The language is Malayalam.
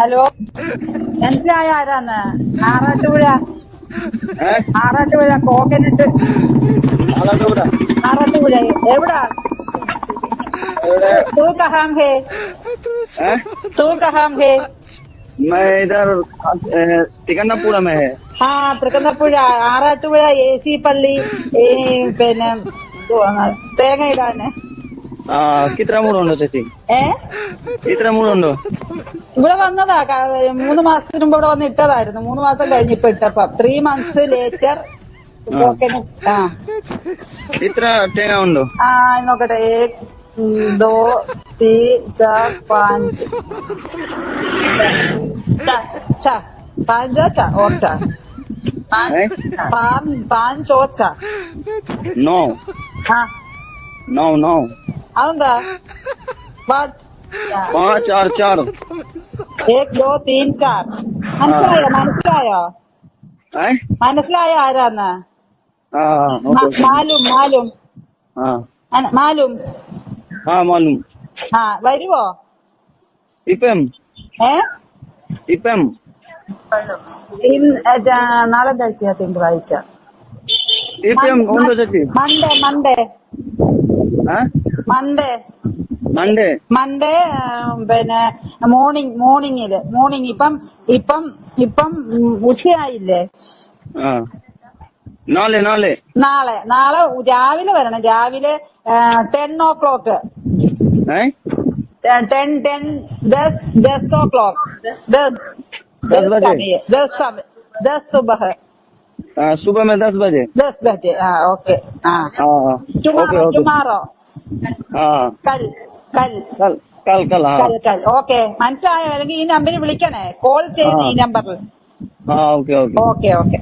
ഹലോ മനസ്സിലായ ആരാന്ന് ആറാട്ടുപുഴ ഏ ആറാട്ടുപുഴ കോക്കനട്ട് ആളാട്ടൂട ആറാട്ടുപുഴ എവിടാ എവിടെ तू कहाँ है ഏ तू कहाँ है मैं इधर तिकन्नापुरा में है हाँ തൃക്കുന്നപ്പുഴ ആറാട്ടുപുഴ എ സി പള്ളി ഈ പിന്നെ എന്തുവാണ്, തേങ്ങ ഇടാന് ഇത്ര മൂടുണ്ടോ ചേച്ചി? ഏ? ഇത്ര മൂടുണ്ടോ ഇവിടെ വന്നതാ മൂന്ന് മാസത്തിന് മുമ്പ് ഇവിടെ വന്ന് ഇട്ടതായിരുന്നു. മൂന്ന് മാസം കഴിഞ്ഞ് ഇപ്പൊ ഇട്ടപ്പം. ത്രീ മന്ത്സ് ലേറ്റർ ഇത്ര തേങ്ങ ഉണ്ടോ? ആ നോക്കട്ടെ. ദോ തീ ചാർ പാഞ്ച് പാഞ്ചോ ചാ. ഓർച്ചാ പാൻ പാഞ്ചോച്ച നോ. No no. അതെന്താ വാട്ട് पाँच चार चार एक दो तीन चार മനസ്സിലായോ മനസ്സിലായോ ഏ മനസ്സിലായോ ആരാന്ന് ആ മ- ഓക്കെ മാലും മാലും ആ അന- മാലും ആ മാലും ആ വരുവോ ഇപ്പം ഏ ഇപ്പം ഇന്ന് ഏറ്റാ, നാളെ ആഴ്ച തിങ്കളാഴ്ച ഇപ്പം ഉണ്ടോ ചേച്ചി മൺഡേ മൺഡേ ഏ Monday Monday Monday പിന്നെ മോർണിംഗ് മോർണിംഗിൽ മോർണിംഗ് ഇപ്പം ഇപ്പം ഇപ്പം ഉച്ചയായില്ലേ? നാളെ നാളെ. നാളെ. നാളെ രാവിലെ വരണം. രാവിലെ ten o'clock ten ten ദസ് ദസ് ഓ ക്ലോക്ക് ദസ് ദസ് സുബഹ്. सुबह आ, सुबह में दस बजे दस बजे हाँ ओके हाँ हाँ हाँ ओके टुमारो ओके टुमारो हाँ कल कल कल कल कल हाँ കൽ കൽ ഓക്കെ മനസ്സിലായോ അല്ലെങ്കിൽ ഈ നമ്പറിൽ വിളിക്കണേ കോൾ ചെയ്യുന്ന ഈ നമ്പറിൽ हाँ ओके ओके ഓക്കെ ഓക്കെ